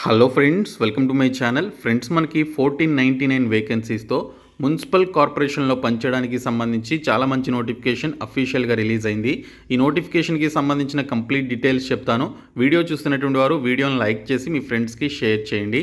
Hello friends welcome to my channel friends మనకి fourteen ninety nine వేకెన్సీస్తో municipal కార్పొరేషన్లో పంచడానికి సంబంధించి చాలా మంచి నోటిఫికేషన్ అఫీషియల్గా రిలీజ్ అయింది. ఈ నోటిఫికేషన్కి సంబంధించిన కంప్లీట్ డీటెయిల్స్ చెప్తాను. వీడియో చూస్తున్నటువంటి వారు వీడియోని లైక్ చేసి మీ ఫ్రెండ్స్కి షేర్ చేయండి.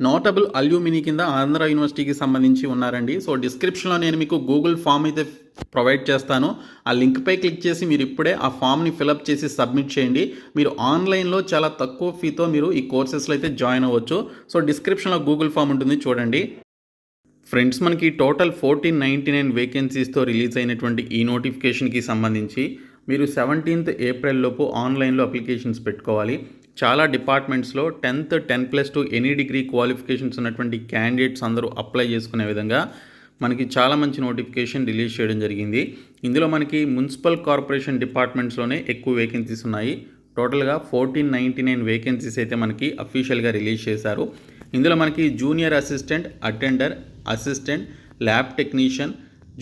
నోటబుల్ అల్యూమిని కింద ఆంధ్ర యూనివర్సిటీకి సంబంధించి ఉన్నారండి. సో డిస్క్రిప్షన్లో నేను మీకు గూగుల్ ఫామ్ అయితే ప్రొవైడ్ చేస్తాను. ఆ లింక్పై క్లిక్ చేసి మీరు ఇప్పుడే ఆ ఫామ్ని ఫిలప్ చేసి సబ్మిట్ చేయండి. మీరు ఆన్లైన్లో చాలా తక్కువ ఫీతో మీరు ఈ కోర్సెస్లో అయితే జాయిన్ అవ్వచ్చు. సో డిస్క్రిప్షన్లో గూగుల్ ఫామ్ ఉంటుంది చూడండి. ఫ్రెండ్స్ మనకి టోటల్ ఫోర్టీన్ నైంటీ నైన్ వేకెన్సీస్తో రిలీజ్ అయినటువంటి ఈ నోటిఫికేషన్కి సంబంధించి మీరు సెవెంటీన్త్ ఏప్రిల్ లోపు ఆన్లైన్లో అప్లికేషన్స్ పెట్టుకోవాలి. చాలా డిపార్ట్మెంట్స్లో tenth ten plus two any degree qualifications ఉన్నటువంటి క్యాండిడేట్స్ అందరూ అప్లై చేసుకునే విధంగా మనకి చాలా మంచి నోటిఫికేషన్ రిలీజ్ చేయడం జరిగింది. ఇందులో మనకి మున్సిపల్ కార్పొరేషన్ డిపార్ట్మెంట్స్లోనే ఎక్కువ వేకెన్సీస్ ఉన్నాయి. టోటల్గా ఫోర్టీన్ నైంటీ నైన్ వేకెన్సీస్ అయితే మనకి అఫీషియల్గా రిలీజ్ చేశారు. ఇందులో మనకి junior assistant attender assistant lab technician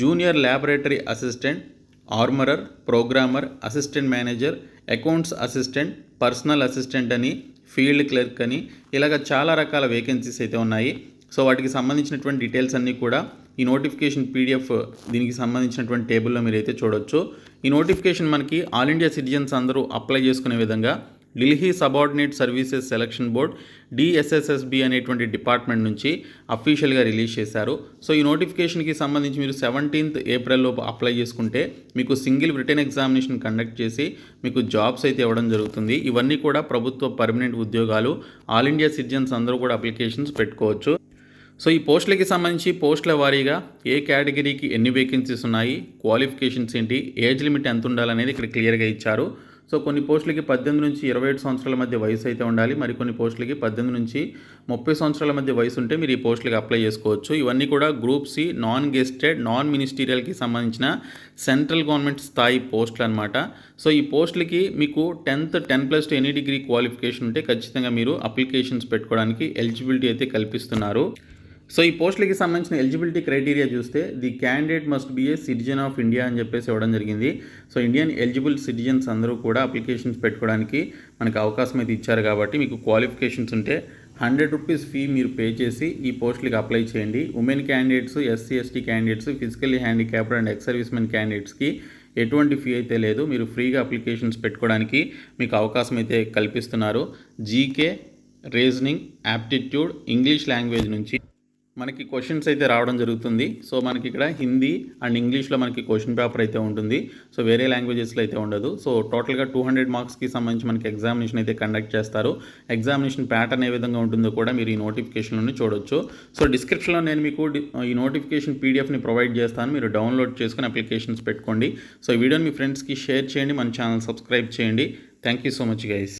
junior laboratory assistant armourer programmer assistant manager accounts assistant personal assistant అని ఫీల్డ్ క్లర్క్ అని ఇలాగ చాలా రకాల వేకెన్సీస్ అయితే ఉన్నాయి. సో వాటికి సంబంధించినటువంటి డీటెయిల్స్ అన్నీ కూడా ఈ నోటిఫికేషన్ పీడిఎఫ్ దీనికి సంబంధించినటువంటి టేబుల్లో మీరు అయితే చూడొచ్చు. ఈ నోటిఫికేషన్ మనకి ఆల్ ఇండియా సిటిజన్స్ అందరూ అప్లై చేసుకునే విధంగా Delhi subordinate services selection board DSSSB అనేటువంటి డిపార్ట్మెంట్ నుంచి అఫీషియల్గా రిలీజ్ చేశారు. సో ఈ నోటిఫికేషన్కి సంబంధించి మీరు సెవెంటీన్త్ ఏప్రిల్ లోపు అప్లై చేసుకుంటే మీకు సింగిల్ రిటర్న్ ఎగ్జామినేషన్ కండక్ట్ చేసి మీకు జాబ్స్ అయితే ఇవ్వడం జరుగుతుంది. ఇవన్నీ కూడా ప్రభుత్వ పర్మనెంట్ ఉద్యోగాలు ఆల్ ఇండియా సిటిజన్స్ అందరూ కూడా అప్లికేషన్స్ పెట్టుకోవచ్చు. సో ఈ పోస్టులకి సంబంధించి పోస్టుల వారీగా ఏ కేటగిరీకి ఎన్ని వేకెన్సీస్ ఉన్నాయి క్వాలిఫికేషన్స్ ఏంటి ఏజ్ లిమిట్ ఎంత ఉండాలనేది ఇక్కడ క్లియర్గా ఇచ్చారు. సో కొన్ని పోస్టులకి పద్దెనిమిది నుంచి ఇరవై ఏడు సంవత్సరాల మధ్య వయసు అయితే ఉండాలి. మరికొన్ని పోస్టులకి పద్దెనిమిది నుంచి ముప్పై సంవత్సరాల మధ్య వయసు ఉంటే మీరు ఈ పోస్టులకి అప్లై చేసుకోవచ్చు. ఇవన్నీ కూడా group C non gazetted non మినిస్టీరియల్కి సంబంధించిన సెంట్రల్ గవర్నమెంట్ స్థాయి పోస్టులు అనమాట సో ఈ పోస్టులకి మీకు tenth ten plus two any degree qualification ఉంటే ఖచ్చితంగా మీరు అప్లికేషన్స్ పెట్టుకోవడానికి ఎలిజిబిలిటీ అయితే కల్పిస్తున్నారు. సో ఈ పోస్టులకి సంబంధించిన ఎలిజిబిలిటీ క్రైటీరియా చూస్తే the candidate must be a citizen of India అని చెప్పేసి ఇవ్వడం జరిగింది. సో ఇండియన్ ఎలిజిబుల్ సిటిజన్స్ అందరూ కూడా అప్లికేషన్స్ పెట్టుకోవడానికి మనకు అవకాశం అయితే ఇచ్చారు కాబట్టి మీకు క్వాలిఫికేషన్స్ ఉంటే హండ్రెడ్ రూపీస్ ఫీ మీరు పే చేసి ఈ పోస్టులకి అప్లై చేయండి. Women candidates SC ST candidates physically handicapped and ex servicemen క్యాండిడేట్స్కి ఎటువంటి ఫీ అయితే లేదు. మీరు ఫ్రీగా అప్లికేషన్స్ పెట్టుకోవడానికి మీకు అవకాశం అయితే కల్పిస్తున్నారు. GK reasoning aptitude English language నుంచి మనకి క్వశ్చన్స్ అయితే రావడం జరుగుతుంది. సో మనకి ఇక్కడ హిందీ అండ్ ఇంగ్లీష్లో మనకి క్వశ్చన్ పేపర్ అయితే ఉంటుంది. సో వేరే లాంగ్వేజెస్లో అయితే ఉండదు. సో టోటల్గా టూ హండ్రెడ్ మార్క్స్కి సంబంధించి మనకి ఎగ్జామినేషన్ అయితే కండక్ట్ చేస్తారు. ఎగ్జామినేషన్ ప్యాటర్న్ ఏ విధంగా ఉంటుందో కూడా మీరు ఈ నోటిఫికేషన్లోనే చూడొచ్చు. సో డిస్క్రిప్షన్లో నేను మీకు ఈ నోటిఫికేషన్ పీడిఎఫ్ని ప్రొవైడ్ చేస్తాను. మీరు డౌన్లోడ్ చేసుకుని అప్లికేషన్స్ పెట్టుకోండి. సో ఈ వీడియోని మీ ఫ్రెండ్స్కి షేర్ చేయండి. మన ఛానల్ సబ్స్క్రైబ్ చేయండి. Thank you so much guys